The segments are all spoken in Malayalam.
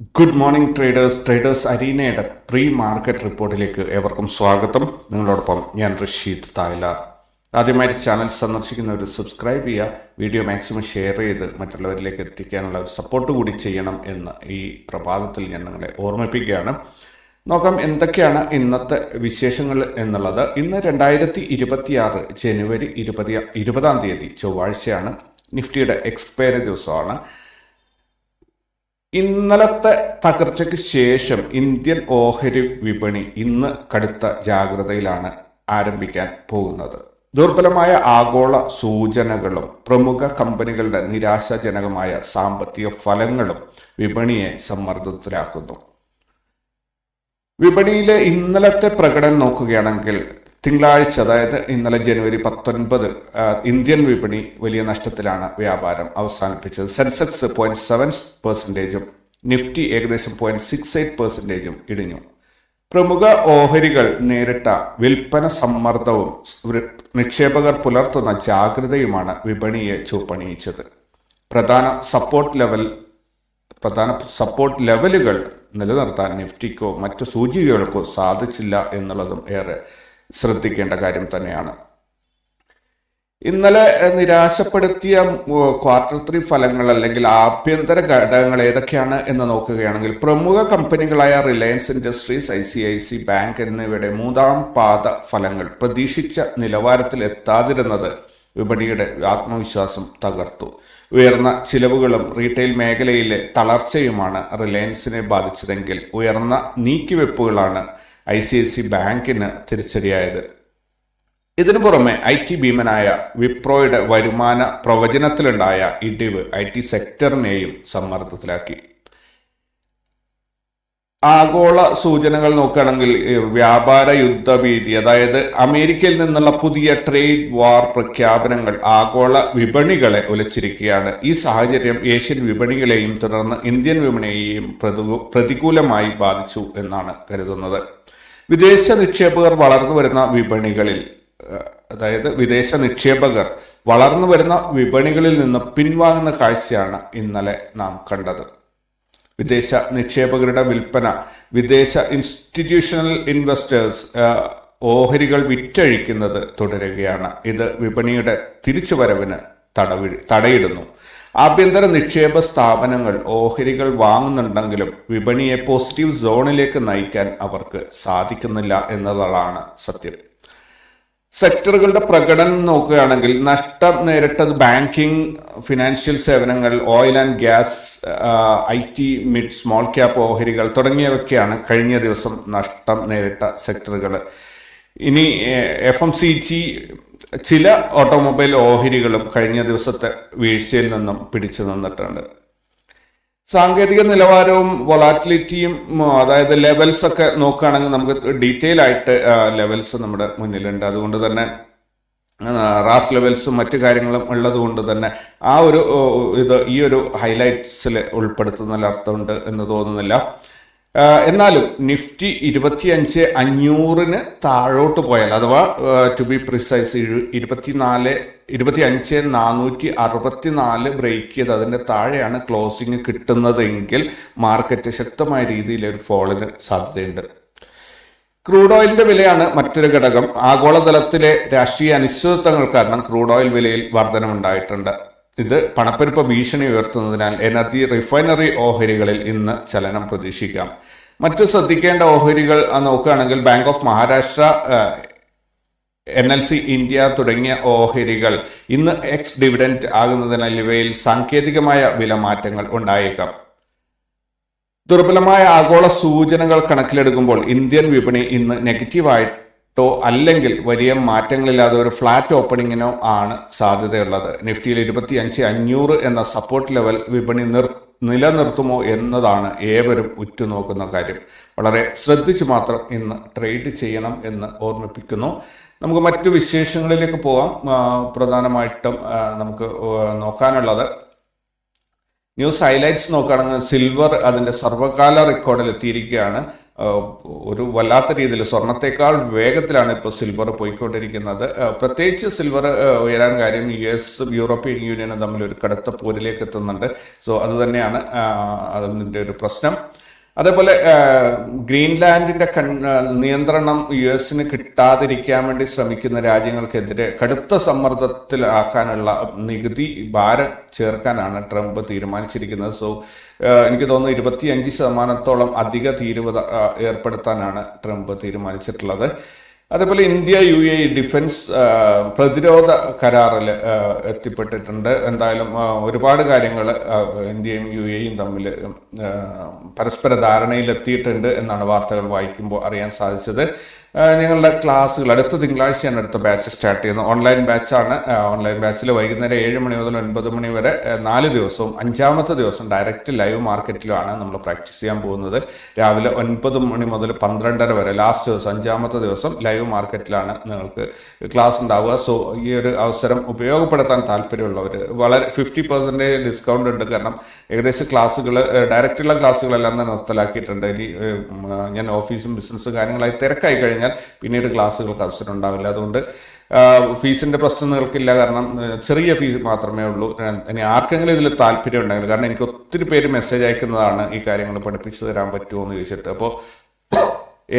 ഗുഡ് മോർണിംഗ് ട്രേഡേഴ്സ് ട്രേഡേഴ്സ് അരീനയുടെ പ്രീ മാർക്കറ്റ് റിപ്പോർട്ടിലേക്ക് ഏവർക്കും സ്വാഗതം. നിങ്ങളോടൊപ്പം ഞാൻ റഷീദ് തായ്ലാർ. ആദ്യമായി ചാനൽ സന്ദർശിക്കുന്നവർ സബ്സ്ക്രൈബ് ചെയ്യുക വീഡിയോ മാക്സിമം ഷെയർ ചെയ്ത് മറ്റുള്ളവരിലേക്ക് എത്തിക്കാനുള്ള ഒരു സപ്പോർട്ട് കൂടി ചെയ്യണം എന്ന് ഈ പ്രഭാതത്തിൽ ഞാൻ നിങ്ങളെ ഓർമ്മിപ്പിക്കുകയാണ്. നോക്കാം എന്തൊക്കെയാണ് ഇന്നത്തെ വിശേഷങ്ങൾ എന്നുള്ളത്. ഇന്ന് രണ്ടായിരത്തി ഇരുപത്തിയാറ് ജനുവരി ഇരുപതി ഇരുപതാം തീയതി ചൊവ്വാഴ്ചയാണ്. നിഫ്റ്റിയുടെ എക്സ്പയറി ദിവസമാണ്. ഇന്നലത്തെ തകർച്ചയ്ക്ക് ശേഷം ഇന്ത്യൻ ഓഹരി വിപണി ഇന്ന് കടുത്ത ജാഗ്രതയിലാണ് ആരംഭിക്കാൻ പോകുന്നത്. ദുർബലമായ ആഗോള സൂചനകളും പ്രമുഖ കമ്പനികളുടെ നിരാശാജനകമായ സാമ്പത്തിക ഫലങ്ങളും വിപണിയെ സമ്മർദ്ദത്തിലാക്കുന്നു. വിപണിയിലെ ഇന്നലത്തെ പ്രകടനം നോക്കുകയാണെങ്കിൽ തിങ്കളാഴ്ച അതായത് ഇന്നലെ ജനുവരി പത്തൊൻപത് ഇന്ത്യൻ വിപണി വലിയ നഷ്ടത്തിലാണ് വ്യാപാരം അവസാനിപ്പിച്ചത്. സെൻസെക്സ് പോയിന്റ് സെവൻ പെർസെന്റേജും നിഫ്റ്റി ഏകദേശം പോയിന്റ് സിക്സ് എയ്റ്റ് പെർസെന്റേജും ഇടിഞ്ഞു. പ്രമുഖ ഓഹരികൾ നേരിട്ട വിൽപ്പന സമ്മർദ്ദവും നിക്ഷേപകർ പുലർത്തുന്ന ജാഗ്രതയുമാണ് വിപണിയെ ചൂപ്പണിയിച്ചത് പ്രധാന സപ്പോർട്ട് ലെവൽ പ്രധാന സപ്പോർട്ട് ലെവലുകൾ നിലനിർത്താൻ നിഫ്റ്റിക്കോ മറ്റു സൂചികകൾക്കോ സാധിച്ചില്ല എന്നുള്ളതും ഏറെ ശ്രദ്ധിക്കേണ്ട കാര്യം തന്നെയാണ്. ഇന്നലെ നിരാശപ്പെടുത്തിയ ക്വാർട്ടർ ത്രീ ഫലങ്ങൾ അല്ലെങ്കിൽ ആഭ്യന്തര ഘടകങ്ങൾ ഏതൊക്കെയാണ് എന്ന് നോക്കുകയാണെങ്കിൽ പ്രമുഖ കമ്പനികളായ Reliance Industries I C I C bank എന്നിവയുടെ മൂന്നാം പാദ ഫലങ്ങൾ പ്രതീക്ഷിച്ച നിലവാരത്തിൽ എത്താതിരുന്നത് വിപണിയുടെ ആത്മവിശ്വാസം തകർത്തു. ഉയർന്ന ചിലവുകളും റീറ്റെയിൽ മേഖലയിലെ തളർച്ചയുമാണ് റിലയൻസിനെ ബാധിച്ചതെങ്കിൽ ഉയർന്ന നീക്കിവെപ്പുകളാണ് ഐ സി ഐ സി ബാങ്കിന് തിരിച്ചടിയായത്. ഇതിനു പുറമെ ഐ ടി ഭീമനായ വിപ്രോയുടെ വരുമാന പ്രവചനത്തിലുണ്ടായ ഇടിവ് ഐ ടി സെക്ടറിനെയും സമ്മർദ്ദത്തിലാക്കി. ആഗോള സൂചനകൾ നോക്കുകയാണെങ്കിൽ വ്യാപാര യുദ്ധഭീതി അതായത് അമേരിക്കയിൽ നിന്നുള്ള പുതിയ ട്രേഡ് വാർ പ്രഖ്യാപനങ്ങൾ ആഗോള വിപണികളെ ഉലച്ചിരിക്കുകയാണ് ഈ സാഹചര്യം ഏഷ്യൻ വിപണികളെയും തുടർന്ന് ഇന്ത്യൻ വിപണിയെയും പ്രതികൂലമായി ബാധിച്ചു എന്നാണ് കരുതുന്നത്. വിദേശ നിക്ഷേപകർ വളർന്നു വരുന്ന വിപണികളിൽ അതായത് വിദേശ നിക്ഷേപകർ വളർന്നു വരുന്ന വിപണികളിൽ നിന്ന് പിൻവാങ്ങുന്ന കാഴ്ചയാണ് ഇന്നലെ നാം കണ്ടത്. വിദേശ നിക്ഷേപകരുടെ വിൽപ്പന വിദേശ ഇൻസ്റ്റിറ്റ്യൂഷണൽ ഇൻവെസ്റ്റേഴ്സ് ഓഹരികൾ വിറ്റഴിക്കുന്നത് തുടരുകയാണ്. ഇത് വിപണിയുടെ തിരിച്ചുവരവിന് തടവി തടയിടുന്നു. ആഭ്യന്തര നിക്ഷേപ സ്ഥാപനങ്ങൾ ഓഹരികൾ വാങ്ങുന്നുണ്ടെങ്കിലും വിപണിയെ പോസിറ്റീവ് സോണിലേക്ക് നയിക്കാൻ അവർക്ക് സാധിക്കുന്നില്ല എന്നതാണ് സത്യം. സെക്ടറുകളുടെ പ്രകടനം നോക്കുകയാണെങ്കിൽ നഷ്ടം നേരിട്ടത് ബാങ്കിങ് ഫിനാൻഷ്യൽ സേവനങ്ങൾ oil and gas I T mid small cap ഓഹരികൾ തുടങ്ങിയവയ്ക്കാണ് കഴിഞ്ഞ ദിവസം നഷ്ടം നേരിട്ട സെക്ടറുകൾ ഇനി എഫ് എം സി ജി ചില ഓട്ടോമൊബൈൽ ഓഹരികളും കഴിഞ്ഞ ദിവസത്തെ വീഴ്ചയിൽ നിന്നും പിടിച്ചു നിന്നിട്ടുണ്ട്. സാങ്കേതിക നിലവാരവും വൊളാറ്റിലിറ്റിയും അതായത് ലെവൽസ് ഒക്കെ നോക്കുകയാണെങ്കിൽ നമുക്ക് ഡീറ്റെയിൽ ആയിട്ട് ലെവൽസ് നമ്മുടെ മുന്നിലുണ്ട്. അതുകൊണ്ട് തന്നെ റാസ് ലെവൽസും മറ്റു കാര്യങ്ങളും ഉള്ളത് കൊണ്ട് തന്നെ ആ ഒരു ഇത് ഈ ഒരു ഹൈലൈറ്റ്സിൽ ഉൾപ്പെടുത്തുന്നതിൽ അർത്ഥമുണ്ട് എന്ന് തോന്നുന്നില്ല. എന്നാലും നിഫ്റ്റി ഇരുപത്തിയഞ്ച് അഞ്ഞൂറിന് താഴോട്ട് പോയാൽ അഥവാ ടു ബി പ്രിസൈസ് ഇരുപത്തിനാല് ഇരുപത്തി അഞ്ച് നാനൂറ്റി അറുപത്തിനാല് ബ്രേക്ക് ചെയ്ത് അതിന്റെ താഴെയാണ് ക്ലോസിങ് കിട്ടുന്നതെങ്കിൽ മാർക്കറ്റ് ശക്തമായ രീതിയിൽ ഒരു ഫോളിന് സാധ്യതയുണ്ട്. ക്രൂഡ് ഓയിലിന്റെ വിലയാണ് മറ്റൊരു ഘടകം. ആഗോളതലത്തിലെ രാഷ്ട്രീയ അനിശ്ചിതത്വങ്ങൾ കാരണം ക്രൂഡ് ഓയിൽ വിലയിൽ വർധനമുണ്ടായിട്ടുണ്ട്. ഇത് പണപ്പെരുപ്പ ഭീഷണി ഉയർത്തുന്നതിനാൽ എനർജി റിഫൈനറി ഓഹരികളിൽ ഇന്ന് ചലനം പ്രതീക്ഷിക്കാം. മറ്റ് ശ്രദ്ധിക്കേണ്ട ഓഹരികൾ നോക്കുകയാണെങ്കിൽ bank of Maharashtra N L C India തുടങ്ങിയ ഓഹരികൾ ഇന്ന് എക്സ് ഡിവിഡന്റ് ആകുന്നതിനാൽ ഇവയിൽ സാങ്കേതികമായ വില മാറ്റങ്ങൾ ഉണ്ടായേക്കാം. ദുർബലമായ ആഗോള സൂചനകൾ കണക്കിലെടുക്കുമ്പോൾ ഇന്ത്യൻ വിപണി ഇന്ന് നെഗറ്റീവായിട്ടോ അല്ലെങ്കിൽ വലിയ മാറ്റങ്ങളില്ലാതെ ഒരു ഫ്ലാറ്റ് ഓപ്പണിങ്ങിനോ ആണ് സാധ്യതയുള്ളത്. നിഫ്റ്റിയിൽ ഇരുപത്തി അഞ്ച് അഞ്ഞൂറ് എന്ന സപ്പോർട്ട് ലെവൽ വിപണി നിർ നിലനിർത്തുമോ എന്നതാണ് ഏവരും ഉറ്റുനോക്കുന്ന കാര്യം. വളരെ ശ്രദ്ധിച്ച് മാത്രം ഇന്ന് ട്രേഡ് ചെയ്യണം എന്ന് ഓർമ്മിപ്പിക്കുന്നു. നമുക്ക് മറ്റു വിശേഷങ്ങളിലേക്ക് പോവാം. പ്രധാനമായിട്ടും നമുക്ക് നോക്കാനുള്ളത് ന്യൂസ് ഹൈലൈറ്റ്സ് നോക്കുകയാണെങ്കിൽ സിൽവർ അതിന്റെ സർവകാല റെക്കോർഡിൽ എത്തിയിരിക്കുകയാണ്. ഒരു വല്ലാത്ത രീതിയിൽ സ്വർണത്തെക്കാൾ വേഗത്തിലാണ് ഇപ്പോൾ സിൽവർ പോയിക്കൊണ്ടിരിക്കുന്നത്. പ്രത്യേകിച്ച് സിൽവർ ഉയരാൻ കാര്യം യു എസ് യൂറോപ്യൻ യൂണിയനും തമ്മിൽ ഒരു കടുത്ത പോരിലേക്ക് എത്തുന്നുണ്ട്. സോ അതുതന്നെയാണ് അതിന്റെ ഒരു പ്രശ്നം. അതേപോലെ ഗ്രീൻലാൻഡിന്റെ നിയന്ത്രണം യു എസിന് കിട്ടാതിരിക്കാൻ വേണ്ടി ശ്രമിക്കുന്ന രാജ്യങ്ങൾക്കെതിരെ കടുത്ത സമ്മർദ്ദത്തിലാക്കാനുള്ള നികുതി ഭാരം ചേർക്കാനാണ് ട്രംപ് തീരുമാനിച്ചിരിക്കുന്നത്. സോ എനിക്ക് തോന്നുന്നു ഇരുപത്തിയഞ്ച് ശതമാനത്തോളം അധിക തീരുവത ആഹ് ഏർപ്പെടുത്താനാണ് ട്രംപ് തീരുമാനിച്ചിട്ടുള്ളത്. അതേപോലെ ഇന്ത്യ യു എ ഡിഫൻസ് പ്രതിരോധ കരാറിൽ എത്തിപ്പെട്ടിട്ടുണ്ട്. എന്തായാലും ഒരുപാട് കാര്യങ്ങൾ ഇന്ത്യയും യു എയും തമ്മിൽ പരസ്പര ധാരണയിൽ എത്തിയിട്ടുണ്ട് എന്നാണ് വാർത്തകൾ വായിക്കുമ്പോൾ അറിയാൻ സാധിച്ചത്. ഞങ്ങളുടെ ക്ലാസ്സുകൾ അടുത്ത തിങ്കളാഴ്ചയാണ് അടുത്ത ബാച്ച് സ്റ്റാർട്ട് ചെയ്യുന്നത് ഓൺലൈൻ ബാച്ചാണ് ഓൺലൈൻ ബാച്ചിൽ വൈകുന്നേരം ഏഴ് മണി മുതൽ ഒൻപത് മണി വരെ നാല് ദിവസവും അഞ്ചാമത്തെ ദിവസം ഡയറക്റ്റ് ലൈവ് മാർക്കറ്റിലുമാണ് നമ്മൾ പ്രാക്ടീസ് ചെയ്യാൻ പോകുന്നത്. രാവിലെ ഒൻപത് മണി മുതൽ പന്ത്രണ്ടര വരെ ലാസ്റ്റ് ദിവസം അഞ്ചാമത്തെ ദിവസം ലൈവ് മാർക്കറ്റിലാണ് നിങ്ങൾക്ക് ക്ലാസ് ഉണ്ടാവുക. സോ ഈ ഒരു അവസരം ഉപയോഗപ്പെടുത്താൻ താല്പര്യമുള്ളവർ വളരെ ഫിഫ്റ്റി പെർസെന്റേജ് ഡിസ്കൗണ്ട് ഉണ്ട്. കാരണം ഏകദേശം ക്ലാസ്സുകൾ ഡയറക്റ്റുള്ള ക്ലാസ്സുകളെല്ലാം തന്നെ നിർത്തലാക്കിയിട്ടുണ്ട്. ഇനി ഞാൻ ഓഫീസും ബിസിനസ്സും കാര്യങ്ങളായി തിരക്കായി കഴിഞ്ഞാൽ പിന്നീട് ക്ലാസ്സുകൾക്ക് അവസരം ഉണ്ടാവില്ല. അതുകൊണ്ട് ഫീസിന്റെ പ്രശ്നം നിങ്ങൾക്കില്ല. കാരണം ചെറിയ ഫീസ് മാത്രമേ ഉള്ളൂ. ഇനി ആർക്കെങ്കിലും ഇതിൽ താല്പര്യം ഉണ്ടെങ്കിൽ കാരണം എനിക്ക് ഒത്തിരി പേര് മെസ്സേജ് അയക്കുന്നതാണ് ഈ കാര്യങ്ങൾ പഠിപ്പിച്ചു തരാൻ പറ്റുമോ എന്ന് ചോദിച്ചിട്ട്. അപ്പോൾ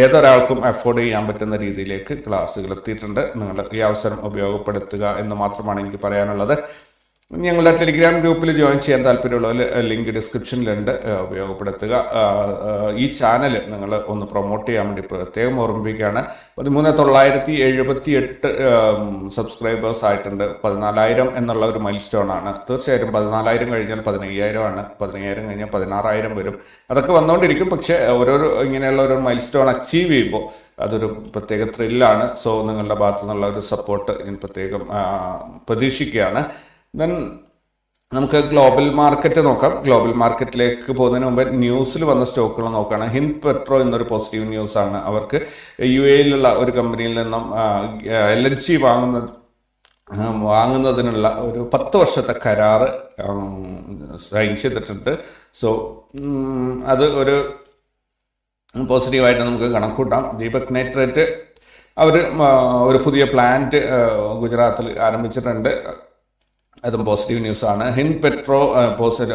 ഏതൊരാൾക്കും അഫോർഡ് ചെയ്യാൻ പറ്റുന്ന രീതിയിലേക്ക് ക്ലാസ്സുകൾ എത്തിയിട്ടുണ്ട്. നിങ്ങൾ ഈ അവസരം ഉപയോഗപ്പെടുത്തുക എന്ന് മാത്രമാണ് എനിക്ക് പറയാനുള്ളത്. ഞങ്ങളുടെ ടെലിഗ്രാം ഗ്രൂപ്പിൽ ജോയിൻ ചെയ്യാൻ താല്പര്യമുള്ളവർ ലിങ്ക് ഡിസ്ക്രിപ്ഷനിലുണ്ട് ഉപയോഗപ്പെടുത്തുക. ഈ ചാനൽ നിങ്ങൾ ഒന്ന് പ്രൊമോട്ട് ചെയ്യാൻ വേണ്ടി പ്രത്യേകം ഓർമ്മിപ്പിക്കുകയാണ്. പതിമൂന്ന് തൊള്ളായിരത്തി എഴുപത്തി എട്ട് സബ്സ്ക്രൈബേഴ്സ് ആയിട്ടുണ്ട്. പതിനാലായിരം എന്നുള്ള ഒരു മൈൽ സ്റ്റോൺ ആണ്. തീർച്ചയായിട്ടും പതിനാലായിരം കഴിഞ്ഞാൽ പതിനയ്യായിരം ആണ്. പതിനയ്യായിരം കഴിഞ്ഞാൽ പതിനാറായിരം വരും. അതൊക്കെ വന്നുകൊണ്ടിരിക്കും പക്ഷേ ഓരോരോ ഇങ്ങനെയുള്ള ഒരു മൈൽ സ്റ്റോൺ അച്ചീവ് ചെയ്യുമ്പോൾ അതൊരു പ്രത്യേക ത്രില്ലാണ് സോ നിങ്ങളുടെ ഭാഗത്തു നിന്നുള്ള ഒരു സപ്പോർട്ട് ഞാൻ പ്രത്യേകം പ്രതീക്ഷിക്കുകയാണ്. ദെൻ നമുക്ക് ഗ്ലോബൽ മാർക്കറ്റ് നോക്കാം. ഗ്ലോബൽ മാർക്കറ്റിലേക്ക് പോകുന്നതിന് മുമ്പ് ന്യൂസിൽ വന്ന സ്റ്റോക്കുകൾ നോക്കുകയാണ്. ഹിൻ പെട്രോ എന്നൊരു പോസിറ്റീവ് ന്യൂസ് ആണ്. അവർക്ക് യു എയിലുള്ള ഒരു കമ്പനിയിൽ നിന്നും എൽ എൻ ജി വാങ്ങുന്ന വാങ്ങുന്നതിനുള്ള ഒരു പത്ത് വർഷത്തെ കരാറ് സൈൻ ചെയ്തിട്ടുണ്ട്. സോ അത് ഒരു പോസിറ്റീവായിട്ട് നമുക്ക് കണക്കൂട്ടാം. ദീപക് നൈട്രേറ്റ് അവർ ഒരു പുതിയ പ്ലാന്റ് ഗുജറാത്തിൽ ആരംഭിച്ചിട്ടുണ്ട്. അതും പോസിറ്റീവ് ന്യൂസാണ് ഹിന്ദ് പെട്രോ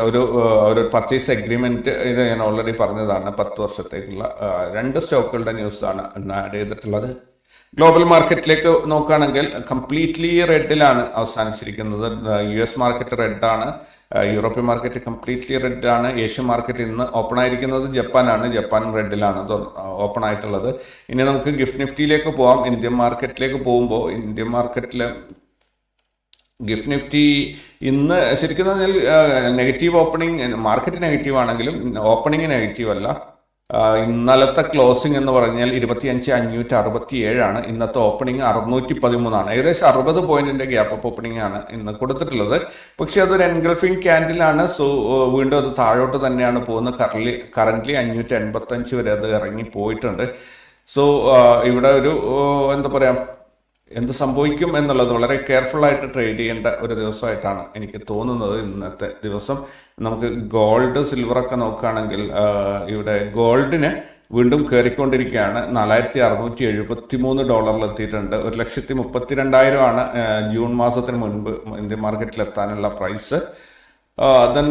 ഒരു ഒരു പർച്ചേസ് എഗ്രിമെന്റ് ഇത് ഞാൻ ഓൾറെഡി പറഞ്ഞതാണ്. പത്ത് വർഷത്തേക്കുള്ള രണ്ട് സ്റ്റോക്കുകളുടെ ന്യൂസാണ് ഇന്ന് ആഡ് ചെയ്തിട്ടുള്ളത്. ഗ്ലോബൽ മാർക്കറ്റിലേക്ക് നോക്കുകയാണെങ്കിൽ കംപ്ലീറ്റ്ലി റെഡിലാണ് അവസാനിച്ചിരിക്കുന്നത്. യു എസ് മാർക്കറ്റ് റെഡാണ് യൂറോപ്യൻ മാർക്കറ്റ് കംപ്ലീറ്റ്ലി റെഡാണ് ഏഷ്യൻ മാർക്കറ്റ് ഇന്ന് ഓപ്പൺ ആയിരിക്കുന്നത് ജപ്പാനാണ് ജപ്പാൻ റെഡിലാണ് ഓപ്പൺ ആയിട്ടുള്ളത്. ഇനി നമുക്ക് ഗിഫ്റ്റ് നിഫ്റ്റിയിലേക്ക് പോവാം. ഇന്ത്യൻ മാർക്കറ്റിലേക്ക് പോകുമ്പോൾ ഇന്ത്യൻ മാർക്കറ്റിൽ ഗിഫ്റ്റ് നിഫ്റ്റി ഇന്ന് ശരിക്കും പറഞ്ഞാൽ നെഗറ്റീവ് ഓപ്പണിംഗ് മാർക്കറ്റ് നെഗറ്റീവ് ആണെങ്കിലും ഓപ്പണിംഗ് നെഗറ്റീവ് അല്ല. ഇന്നലത്തെ ക്ലോസിംഗ് എന്ന് പറഞ്ഞാൽ ഇരുപത്തിയഞ്ച് അഞ്ഞൂറ്റി അറുപത്തി ഏഴാണ് ഇന്നത്തെ ഓപ്പണിംഗ് അറുന്നൂറ്റി പതിമൂന്നാണ് ഏകദേശം അറുപത് പോയിന്റിന്റെ ഗ്യാപ്പ് അപ്പ് ഓപ്പണിംഗ് ആണ് ഇന്ന് കൊടുത്തിട്ടുള്ളത്. പക്ഷെ അതൊരു എൻഗൾഫിംഗ് ക്യാൻഡിലാണ് സോ വീണ്ടും അത് താഴോട്ട് തന്നെയാണ് പോകുന്നത്. കറലി കറന്റ് അഞ്ഞൂറ്റി എൺപത്തി അഞ്ച് വരെ അത് ഇറങ്ങി പോയിട്ടുണ്ട് സോ ഇവിടെ ഒരു എന്താ പറയാ എന്ത് സംഭവിക്കും എന്നുള്ളത് വളരെ കെയർഫുള്ളായിട്ട് ട്രേഡ് ചെയ്യേണ്ട ഒരു ദിവസമായിട്ടാണ് എനിക്ക് തോന്നുന്നത് ഇന്നത്തെ ദിവസം. നമുക്ക് ഗോൾഡ് സിൽവർ ഒക്കെ നോക്കുകയാണെങ്കിൽ ഇവിടെ ഗോൾഡിന് വീണ്ടും കയറിക്കൊണ്ടിരിക്കുകയാണ്. നാലായിരത്തി അറുന്നൂറ്റി എഴുപത്തി മൂന്ന് ഡോളറിൽ എത്തിയിട്ടുണ്ട്. ഒരു ലക്ഷത്തി മുപ്പത്തിരണ്ടായിരം ആണ് ജൂൺ മാസത്തിന് മുൻപ് ഇന്ത്യൻ മാർക്കറ്റിൽ എത്താനുള്ള പ്രൈസ് ദെൻ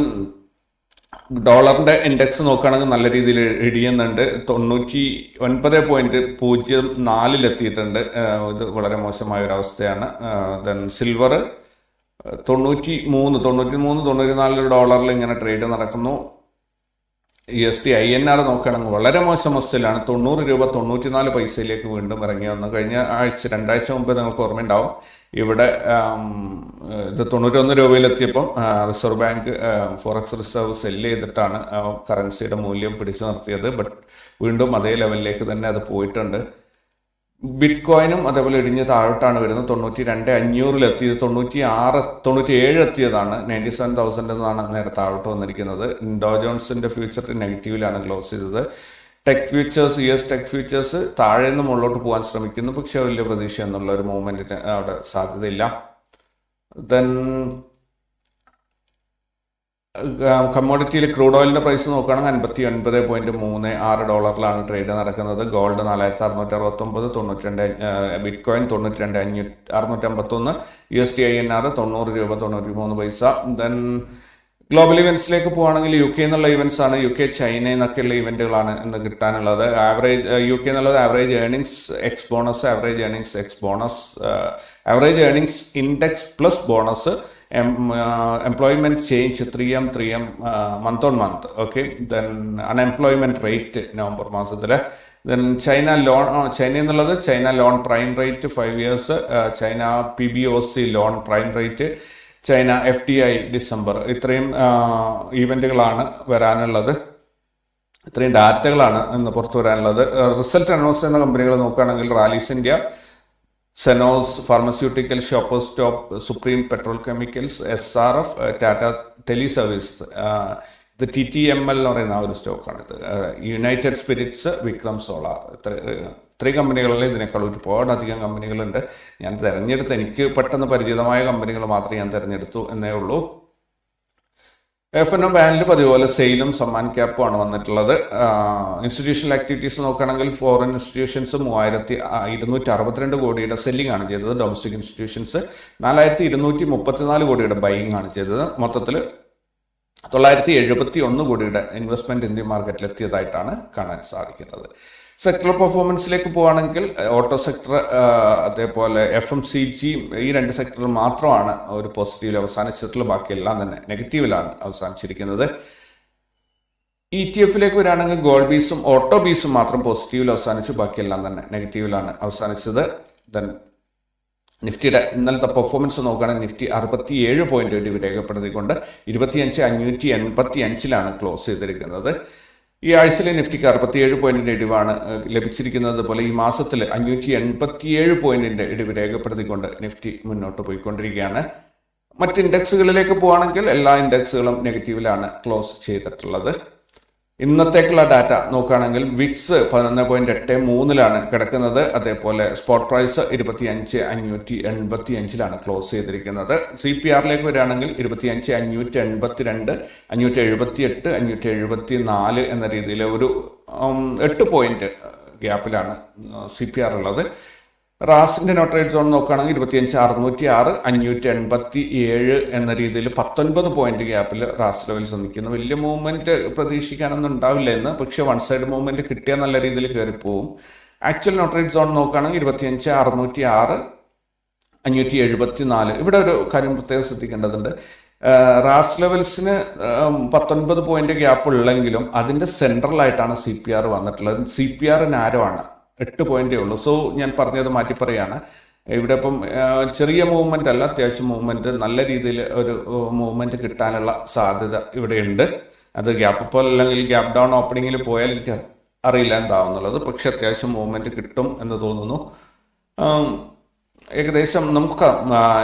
ഡോളറിന്റെ ഇൻഡെക്സ് നോക്കുകയാണെങ്കിൽ നല്ല രീതിയിൽ ഇടിയുന്നുണ്ട്. തൊണ്ണൂറ്റി ഒൻപത് പോയിന്റ് പൂജ്യം നാലിലെത്തിയിട്ടുണ്ട്. ഇത് വളരെ മോശമായ ഒരു അവസ്ഥയാണ്. ദെൻ സിൽവർ തൊണ്ണൂറ്റി മൂന്ന് തൊണ്ണൂറ്റി മൂന്ന് തൊണ്ണൂറ്റി നാല് ഡോളറിൽ ഇങ്ങനെ ട്രേഡ് നടക്കുന്നു. U S T I N R നോക്കുകയാണെങ്കിൽ വളരെ മോശം അവസ്ഥയിലാണ്. തൊണ്ണൂറ് രൂപ തൊണ്ണൂറ്റിനാല് പൈസയിലേക്ക് വീണ്ടും ഇറങ്ങി വന്നു. കഴിഞ്ഞ ആഴ്ച രണ്ടാഴ്ച മുമ്പ് നിങ്ങൾക്ക് ഓർമ്മയുണ്ടാവും. ഇവിടെ ഇത് തൊണ്ണൂറ്റൊന്ന് രൂപയിലെത്തിയപ്പം reserve bank forex reserve sell ചെയ്തിട്ടാണ് കറൻസിയുടെ മൂല്യം പിടിച്ചു നിർത്തിയത്. ബട്ട് വീണ്ടും അതേ ലെവലിലേക്ക് തന്നെ അത് പോയിട്ടുണ്ട്. ബിറ്റ് കോയിനും അതേപോലെ ഇടിഞ്ഞ് താഴോട്ടാണ് വരുന്നത്. തൊണ്ണൂറ്റി രണ്ട് അഞ്ഞൂറിലെത്തിയത് തൊണ്ണൂറ്റി ആറ് തൊണ്ണൂറ്റി ഏഴ് എത്തിയതാണ്. നയന്റി സെവൻ തൗസൻഡ് എന്നാണ് നേരെ താഴോട്ട് വന്നിരിക്കുന്നത്. ഡോ ജോൺസിന്റെ ഫ്യൂച്ചർ നെഗറ്റീവിലാണ് ക്ലോസ് ചെയ്തത്. Tech futures U S tech futures താഴെ നിന്ന് മുകളിലോട്ട് പോകാൻ ശ്രമിക്കുന്നു. പക്ഷെ വലിയ പ്രതീക്ഷ എന്നുള്ള ഒരു മൂവ്മെന്റിന് അവിടെ സാധ്യതയില്ല. ദെൻ കമ്മോഡിറ്റിയിൽ ക്രൂഡ് ഓയിലിന്റെ പ്രൈസ് നോക്കുകയാണെങ്കിൽ അൻപത്തി ഒൻപത് പോയിന്റ് മൂന്ന് ആറ് ഡോളറിലാണ് ട്രേഡ് നടക്കുന്നത്. ഗോൾഡ് നാലായിരത്തി അറുന്നൂറ്റി അറുപത്തൊമ്പത് തൊണ്ണൂറ്റി രണ്ട് ബിറ്റ് കോയിൻ തൊണ്ണൂറ്റി രണ്ട് അഞ്ഞൂറ്റി അറുന്നൂറ്റി അമ്പത്തൊന്ന് U S T I N R തൊണ്ണൂറ് രൂപ തൊണ്ണൂറ്റി മൂന്ന് പൈസ. ദെൻ ഗ്ലോബൽ ഇവന്റ്സിലേക്ക് പോവുകയാണെങ്കിൽ യു കെ എന്നുള്ള ഇവന്റ്സ് ആണ് യു കെ ചൈന എന്നൊക്കെയുള്ള ഇവന്റുകളാണ് ഇന്ന് കിട്ടാനുള്ളത്. ആവറേജ് യു കെ എന്നുള്ളത് average earnings ex bonus average earnings ex bonus average earnings index plus bonus employment change three M three M month on month okay then unemployment rate November മാസത്തിൽ ദെൻ ചൈന ലോൺ ചൈന എന്നുള്ളത് China loan prime rate five years China P B O C loan prime rate China F T I December. ഇത്രയും ഈവെന്റുകളാണ് വരാനുള്ളത്. ഇത്രയും ഡാറ്റകളാണ് ഇന്ന് പുറത്തു വരാനുള്ളത്. റിസൾട്ട് അനൗൺസ് ചെയ്യുന്ന കമ്പനികൾ നോക്കുകയാണെങ്കിൽ Rallis India Senores pharmaceutical shoppers stop Supreme petrol chemicals S R F Tata tele service ഇത് ടി ടി എം എൽ എന്ന് പറയുന്ന ഒരു ഇത് യുണൈറ്റഡ് സ്പിരിറ്റ്സ് വിക്രം സോളാർ ഇത്ര ഇത്രയും കമ്പനികളിൽ ഇതിനേക്കാൾ ഒരുപാട് അധികം കമ്പനികളുണ്ട്. ഞാൻ തിരഞ്ഞെടുത്ത് എനിക്ക് പെട്ടെന്ന് പരിചിതമായ കമ്പനികൾ മാത്രമേ ഞാൻ തിരഞ്ഞെടുത്തു എന്നേ ഉള്ളൂ. എഫ് എൻ ഒ ബാനിൽ പതിപോലെ സെയിലും സമ്മാൻ ക്യാപ്പും ആണ് വന്നിട്ടുള്ളത്. ഇൻസ്റ്റിറ്റ്യൂഷണൽ ആക്ടിവിറ്റീസ് നോക്കുകയാണെങ്കിൽ ഫോറിൻ ഇൻസ്റ്റിറ്റ്യൂഷൻസ് മൂവായിരത്തി ഇരുന്നൂറ്റി അറുപത്തിരണ്ട് കോടിയുടെ സെല്ലിംഗ് ആണ് ചെയ്തത്. ഡൊമസ്റ്റിക് ഇൻസ്റ്റിറ്റ്യൂഷൻസ് നാലായിരത്തി ഇരുന്നൂറ്റി മുപ്പത്തിനാല് കോടിയുടെ ബൈയിങ് ആണ് ചെയ്തത്. മൊത്തത്തിൽ തൊള്ളായിരത്തി എഴുപത്തി ഒന്ന് കോടിയുടെ ഇൻവെസ്റ്റ്മെന്റ് ഇന്ത്യൻ മാർക്കറ്റിൽ എത്തിയതായിട്ടാണ് കാണാൻ സാധിക്കുന്നത്. സെക്ടർ പെർഫോമൻസിലേക്ക് പോവുകയാണെങ്കിൽ ഓട്ടോ സെക്ടർ അതേപോലെ എഫ് എം സി ജി ഈ രണ്ട് സെക്ടറിൽ മാത്രമാണ് ഒരു പോസിറ്റീവിൽ അവസാനിച്ചിട്ടുള്ള ബാക്കിയെല്ലാം തന്നെ നെഗറ്റീവിലാണ് അവസാനിച്ചിരിക്കുന്നത്. ഇ ടി എഫിലേക്ക് വരികയാണെങ്കിൽ ഗോൾഡ് ബീസും ഓട്ടോ ബീസും മാത്രം പോസിറ്റീവിൽ അവസാനിച്ചു ബാക്കിയെല്ലാം തന്നെ നെഗറ്റീവിലാണ് അവസാനിച്ചത്. ദെൻ നിഫ്റ്റിയുടെ ഇന്നലത്തെ പെർഫോമൻസ് നോക്കുകയാണെങ്കിൽ നിഫ്റ്റി അറുപത്തി ഏഴ് പോയിന്റ് രേഖപ്പെടുത്തിക്കൊണ്ട് ഇരുപത്തിയഞ്ച് അഞ്ഞൂറ്റി എൺപത്തി അഞ്ചിലാണ് ക്ലോസ് ചെയ്തിരിക്കുന്നത്. ഈ ആഴ്ചയിലെ നിഫ്റ്റിക്ക് അറുപത്തിയേഴ് പോയിന്റിന്റെ ഇടിവാണ് ലഭിച്ചിരിക്കുന്നത്. പോലെ ഈ മാസത്തിൽ അഞ്ഞൂറ്റി എൺപത്തിയേഴ് പോയിന്റിന്റെ ഇടിവ് രേഖപ്പെടുത്തിക്കൊണ്ട് നിഫ്റ്റി മുന്നോട്ട് പോയിക്കൊണ്ടിരിക്കുകയാണ്. മറ്റ് ഇൻഡെക്സുകളിലേക്ക് പോവുകയാണെങ്കിൽ എല്ലാ ഇൻഡെക്സുകളും നെഗറ്റീവിലാണ് ക്ലോസ് ചെയ്തിട്ടുള്ളത്. ഇന്നത്തേക്കുള്ള ഡാറ്റ നോക്കുകയാണെങ്കിൽ വിക്സ് പതിനൊന്ന് പോയിന്റ് എട്ട് മൂന്നിലാണ് കിടക്കുന്നത്. അതേപോലെ സ്പോട്ട് പ്രൈസ് ഇരുപത്തി അഞ്ച് അഞ്ഞൂറ്റി എൺപത്തി അഞ്ചിലാണ് ക്ലോസ് ചെയ്തിരിക്കുന്നത്. സി പി ആറിലേക്ക് വരികയാണെങ്കിൽ ഇരുപത്തി അഞ്ച് അഞ്ഞൂറ്റി എൺപത്തി രണ്ട് അഞ്ഞൂറ്റി എഴുപത്തി എട്ട് അഞ്ഞൂറ്റി എഴുപത്തി നാല് എന്ന രീതിയിൽ ഒരു എട്ട് പോയിന്റ് ഗ്യാപ്പിലാണ് സി പി ആർ ഉള്ളത്. റാസിന്റെ നോട്ടറേറ്റ് സോൺ നോക്കുകയാണെങ്കിൽ ഇരുപത്തിയഞ്ച് അറുന്നൂറ്റി ആറ് അഞ്ഞൂറ്റി എൺപത്തി ഏഴ് എന്ന രീതിയിൽ പത്തൊൻപത് പോയിന്റ് ഗ്യാപ്പിൽ റാസ് ലെവൽസ് നിൽക്കുന്നു വലിയ മൂവ്മെന്റ് പ്രതീക്ഷിക്കാനൊന്നും ഉണ്ടാവില്ല എന്ന് പക്ഷേ വൺ സൈഡ് മൂവ്മെന്റ് കിട്ടിയാൽ നല്ല രീതിയിൽ കയറിപ്പോവും. ആക്ച്വൽ നോട്ടറേറ്റ് സോൺ നോക്കുകയാണെങ്കിൽ ഇരുപത്തിയഞ്ച് അറുന്നൂറ്റി ആറ് അഞ്ഞൂറ്റി എഴുപത്തി നാല് ഇവിടെ ഒരു കാര്യം പ്രത്യേകം ശ്രദ്ധിക്കേണ്ടതുണ്ട്. റാസ് ലെവൽസിന് പത്തൊൻപത് പോയിന്റ് ഗ്യാപ്പ് ഉള്ളെങ്കിലും അതിന്റെ സെൻട്രലായിട്ടാണ് സി പി ആർ വന്നിട്ടുള്ളത്. സി പി ആർ നാരമാണ് എട്ട് പോയിന്റേ ഉള്ളൂ. സോ ഞാൻ പറഞ്ഞത് മാറ്റി പറയാണ്. ഇവിടെ ഇപ്പം ചെറിയ മൂവ്മെന്റ് അല്ല അത്യാവശ്യം മൂവ്മെന്റ് നല്ല രീതിയിൽ ഒരു മൂവ്മെന്റ് കിട്ടാനുള്ള സാധ്യത ഇവിടെയുണ്ട്. അത് ഗ്യാപ്പ് പോലെ അല്ലെങ്കിൽ ഗ്യാപ്പ് ഡൗൺ ഓപ്പണിങ്ങിൽ പോയാൽ എനിക്ക് അറിയില്ല എന്താവുന്നുള്ളത്. പക്ഷെ അത്യാവശ്യം മൂവ്മെന്റ് കിട്ടും എന്ന് തോന്നുന്നു. ഏകദേശം നമുക്ക്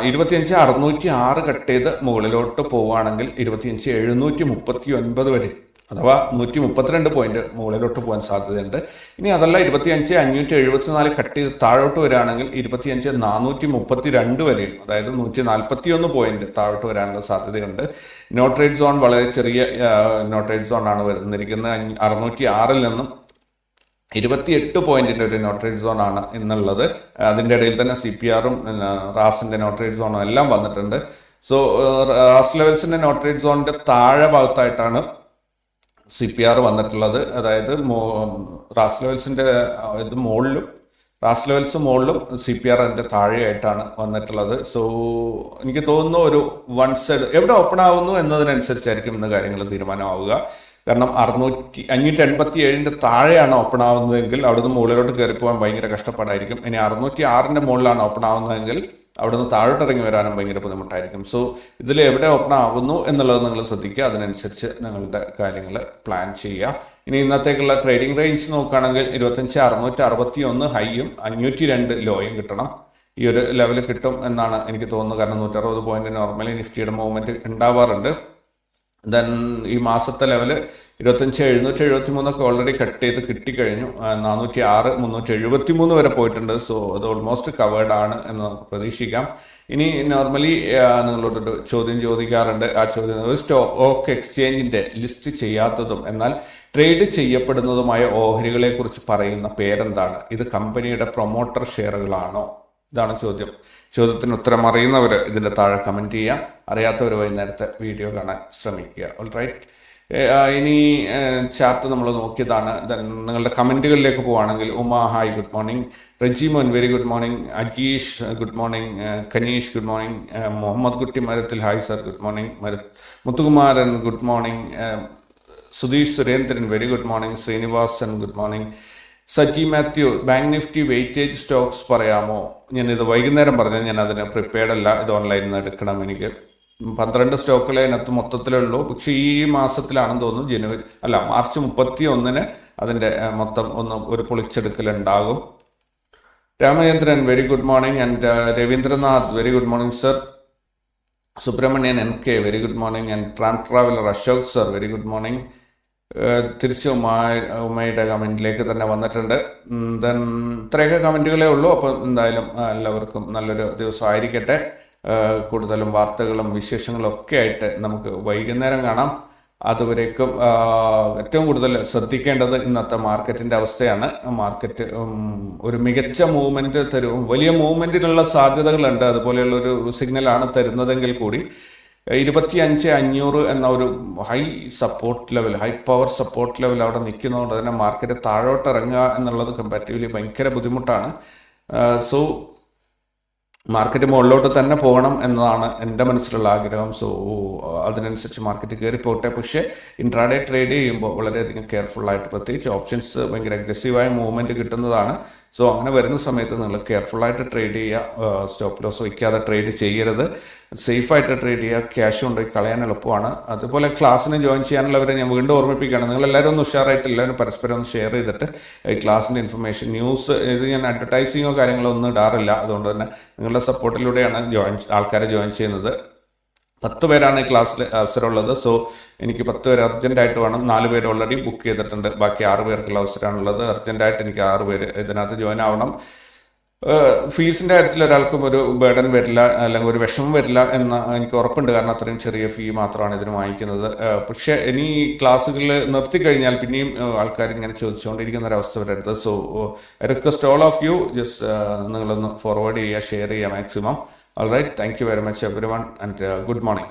ഇരുപത്തിയഞ്ച് അറുന്നൂറ്റി ആറ് കട്ട് ചെയ്ത് മുകളിലോട്ട് പോവുകയാണെങ്കിൽ ഇരുപത്തിയഞ്ച് എഴുന്നൂറ്റി മുപ്പത്തി ഒൻപത് വരെ അഥവാ നൂറ്റി മുപ്പത്തിരണ്ട് പോയിന്റ് മുകളിലോട്ട് പോകാൻ സാധ്യതയുണ്ട്. ഇനി അതല്ല ഇരുപത്തിയഞ്ച് അഞ്ഞൂറ്റി എഴുപത്തിനാല് കട്ട് ചെയ്ത് താഴോട്ട് വരികയാണെങ്കിൽ ഇരുപത്തിയഞ്ച് നാനൂറ്റി മുപ്പത്തി രണ്ട് വരെയും അതായത് നൂറ്റി നാൽപ്പത്തി ഒന്ന് പോയിന്റ് താഴോട്ട് വരാനുള്ള സാധ്യതയുണ്ട്. നോട്രേറ്റ് സോൺ വളരെ ചെറിയ നോട്രേറ്റ് സോൺ ആണ് വരുന്നിരിക്കുന്നത്. അറുന്നൂറ്റി ആറിൽ നിന്നും ഇരുപത്തിയെട്ട് പോയിന്റിന്റെ ഒരു നോട്ടറേറ്റ് സോൺ ആണ് എന്നുള്ളത്. അതിന്റെ ഇടയിൽ തന്നെ സി പി ആറും റാസിന്റെ നോട്ടറേറ്റ് സോണും എല്ലാം വന്നിട്ടുണ്ട്. സോ റാസ് ലെവൽസിന്റെ നോട്ടറേറ്റ് സോണിന്റെ താഴെ ഭാഗത്തായിട്ടാണ് സി പി ആർ വന്നിട്ടുള്ളത് അതായത് റാസ് ലെവൽസിന്റെ ഇത് മുകളിലും റാസ് ലെവൽസ് മുകളിലും സി പി ആർ അതിന്റെ താഴെയായിട്ടാണ് വന്നിട്ടുള്ളത്. സോ എനിക്ക് തോന്നുന്നു ഒരു വൺ സൈഡ് എവിടെ ഓപ്പൺ ആവുന്നു എന്നതിനനുസരിച്ചായിരിക്കും ഇന്ന് കാര്യങ്ങൾ തീരുമാനമാവുക. കാരണം അറുന്നൂറ്റി അഞ്ഞൂറ്റി എൺപത്തി ഏഴിന്റെ താഴെയാണ് ഓപ്പൺ ആവുന്നതെങ്കിൽ അവിടുന്ന് മുകളിലോട്ട് കയറി പോകാൻ ഭയങ്കര കഷ്ടപ്പാടായിരിക്കും. ഇനി അറുന്നൂറ്റി ആറിന്റെ മുകളിലാണ് ഓപ്പൺ ആവുന്നതെങ്കിൽ അവിടുന്ന് താഴോട്ട് ഇറങ്ങി വരാനും ഭയങ്കര ബുദ്ധിമുട്ടായിരിക്കും. സോ ഇതിൽ എവിടെ ഓപ്പൺ ആവുന്നു എന്നുള്ളത് നിങ്ങൾ ശ്രദ്ധിക്കുക. അതിനനുസരിച്ച് നിങ്ങളുടെ കാര്യങ്ങൾ പ്ലാൻ ചെയ്യുക. ഇനി ഇന്നത്തേക്കുള്ള ട്രേഡിംഗ് റേഞ്ച് നോക്കുകയാണെങ്കിൽ ഇരുപത്തഞ്ച് അറുന്നൂറ്റി അറുപത്തി ഒന്ന് ഹൈയും അഞ്ഞൂറ്റി രണ്ട് ലോയും കിട്ടണം. ഈ ഒരു ലെവൽ കിട്ടും എന്നാണ് എനിക്ക് തോന്നുന്നത്. കാരണം നൂറ്ററുപത് പോയിന്റ് നോർമലി നിഫ്റ്റിയുടെ മൂവ്മെന്റ് ഉണ്ടാവാറുണ്ട്. ദെൻ ഈ മാസത്തെ ലെവൽ ഇരുപത്തഞ്ച് എഴുന്നൂറ്റി എഴുപത്തി മൂന്നൊക്കെ ഓൾറെഡി കട്ട് ചെയ്ത് കിട്ടിക്കഴിഞ്ഞു. നാനൂറ്റി ആറ് മുന്നൂറ്റി എഴുപത്തി മൂന്ന് വരെ പോയിട്ടുണ്ട്. സോ അത് ഓൾമോസ്റ്റ് കവേർഡ് ആണ് എന്ന് നമുക്ക് പ്രതീക്ഷിക്കാം. ഇനി നോർമലി നിങ്ങളോടൊരു ചോദ്യം ചോദിക്കാറുണ്ട്. ആ ചോദ്യം സ്റ്റോക്ക് എക്സ്ചേഞ്ചിന്റെ ലിസ്റ്റ് ചെയ്യാത്തതും എന്നാൽ ട്രേഡ് ചെയ്യപ്പെടുന്നതുമായ ഓഹരികളെ കുറിച്ച് പറയുന്ന പേരെന്താണ്? ഇത് കമ്പനിയുടെ പ്രൊമോട്ടർ ഷെയറുകളാണോ ഇതാണ് ചോദ്യം. ചോദ്യത്തിന് ഉത്തരം അറിയുന്നവർ ഇതിന്റെ താഴെ കമന്റ് ചെയ്യുക അറിയാത്തവർ വൈകുന്നേരത്തെ വീഡിയോ കാണാൻ ശ്രമിക്കുക. ഓൾ റൈറ്റ് ഇനി ചാർട്ട് നമ്മൾ നോക്കിയതാണ്. നിങ്ങളുടെ കമന്റുകളിലേക്ക് പോവുകയാണെങ്കിൽ Uma hi good morning Rajimon very good morning Ajeesh good morning Kaneesh good morning Muhammad Kutty മരത്തിൽ ഹായ് സർ ഗുഡ് മോർണിംഗ് മര Muthukumaran good morning Sudheesh Surendran very good morning Srinivasan good morning Saji Mathew bank Nifty weightage stocks പറയാമോ? ഞാൻ ഇത് വൈകുന്നേരം പറഞ്ഞാൽ ഞാൻ അതിന് പ്രിപ്പയർഡ് അല്ല. ഇത് ഓൺലൈനിൽ നിന്ന് എടുക്കണം എനിക്ക്. പന്ത്രണ്ട് സ്റ്റോക്കുകളെ അതിനകത്ത് മൊത്തത്തിലുള്ളൂ. പക്ഷേ ഈ മാസത്തിലാണെന്ന് തോന്നുന്നു ജനുവരി അല്ല മാർച്ച് മുപ്പത്തി ഒന്നിന് അതിന്റെ മൊത്തം ഒന്ന് ഒരു പൊളിച്ചെടുക്കൽ ഉണ്ടാകും Ramachandran very good morning and Ravindranath very good morning sir Subramanian N K very good morning and tram traveller Ashok sir very good morning തിരിച്ച് ഉമാ ഉമ്മയുടെ കമന്റിലേക്ക് തന്നെ വന്നിട്ടുണ്ട്. ദെൻ ഇത്രയൊക്കെ കമന്റുകളേ ഉള്ളൂ. അപ്പോൾ എന്തായാലും എല്ലാവർക്കും നല്ലൊരു ദിവസം ആയിരിക്കട്ടെ ആ, കൂടുതലും വാർത്തകളും വിശേഷങ്ങളും ഒക്കെ ആയിട്ട് നമുക്ക് വൈകുന്നേരം കാണാം. അതുവരേക്കും ഏറ്റവും കൂടുതൽ ശ്രദ്ധിക്കേണ്ടത് ഇന്നത്തെ മാർക്കറ്റിന്റെ അവസ്ഥയാണ്. മാർക്കറ്റ് ഒരു മികച്ച മൂവ്മെന്റ് തരും വലിയ മൂവ്മെന്റിനുള്ള സാധ്യതകളുണ്ട്. അതുപോലെയുള്ള ഒരു സിഗ്നലാണ് തരുന്നതെങ്കിൽ കൂടി ഇരുപത്തി അഞ്ച് അഞ്ഞൂറ് എന്ന ഒരു high support level high power support level അവിടെ നിൽക്കുന്നതുകൊണ്ട് തന്നെ മാർക്കറ്റ് താഴോട്ട് ഇറങ്ങുക എന്നുള്ളത് കമ്പാരിറ്റീവ്ലി ഭയങ്കര ബുദ്ധിമുട്ടാണ്. സോ മാർക്കറ്റ് മുകളിലോട്ട് തന്നെ പോകണം എന്നതാണ് എന്റെ മനസ്സിലുള്ള ആഗ്രഹം. സോ അതിനനുസരിച്ച് മാർക്കറ്റ് കയറി പോകട്ടെ പക്ഷേ ഇൻട്രാഡേ ട്രേഡ് ചെയ്യുമ്പോൾ വളരെയധികം കെയർഫുൾ ആയിട്ട് പ്രത്യേകിച്ച് ഓപ്ഷൻസ് ഭയങ്കര അഗ്രസീവായ മൂവ്മെന്റ് കിട്ടുന്നതാണ് സോ അങ്ങനെ വരുന്ന സമയത്ത് നിങ്ങൾ കെയർഫുള്ളായിട്ട് ട്രേഡ് ചെയ്യുക സ്റ്റോപ്പ് ലോസ് വയ്ക്കാതെ ട്രേഡ് ചെയ്യരുത്. സേഫായിട്ട് ട്രേഡ് ചെയ്യുക ക്യാഷ് കൊണ്ടുപോയി കളയാൻ എളുപ്പമാണ്. അതുപോലെ ക്ലാസ്സിന് ജോയിൻ ചെയ്യാനുള്ളവരെ ഞാൻ വീണ്ടും ഓർമ്മിപ്പിക്കുകയാണ്. നിങ്ങൾ എല്ലാവരും ഒന്ന് ഉഷാറായിട്ട് എല്ലാവരും പരസ്പരം ഒന്ന് ഷെയർ ചെയ്തിട്ട് ഈ ക്ലാസ്സിന്റെ ഇൻഫർമേഷൻ ന്യൂസ് ഇത് ഞാൻ അഡ്വർടൈസിങ്ങോ കാര്യങ്ങളോ ഒന്നും ഇടാറില്ല. അതുകൊണ്ട് തന്നെ നിങ്ങളുടെ സപ്പോർട്ടിലൂടെയാണ് ജോയിൻ ആൾക്കാരെ ജോയിൻ ചെയ്യുന്നത്. പത്ത് പേരാണ് ക്ലാസ്സിൽ അവസരമുള്ളത്. സോ എനിക്ക് പത്ത് പേര് അർജന്റായിട്ട് വേണം. നാല് പേര് ഓൾറെഡി ബുക്ക് ചെയ്തിട്ടുണ്ട്. ബാക്കി ആറ് പേർക്കുള്ള അവസരമാണുള്ളത്. അർജന്റായിട്ട് എനിക്ക് ആറ് പേര് ഇതിനകത്ത് ജോയിൻ ആവണം. ഫീസിന്റെ കാര്യത്തിൽ ഒരാൾക്കും ഒരു ബേഡൻ വരില്ല അല്ലെങ്കിൽ ഒരു വിഷമം വരില്ല എന്ന് എനിക്ക് ഉറപ്പുണ്ട്. കാരണം അത്രയും ചെറിയ ഫീ മാത്രമാണ് ഇതിന് വാങ്ങിക്കുന്നത്. പക്ഷേ ഇനി ക്ലാസ്സുകളിൽ നിർത്തി കഴിഞ്ഞാൽ പിന്നെയും ആൾക്കാർ ഇങ്ങനെ ചോദിച്ചുകൊണ്ടിരിക്കുന്ന ഒരവസ്ഥ വരരുത്. So request all of you just നിങ്ങളൊന്ന് ഫോർവേഡ് ചെയ്യുക ഷെയർ ചെയ്യുക maximum All right. Thank you very much, everyone, and uh, good morning.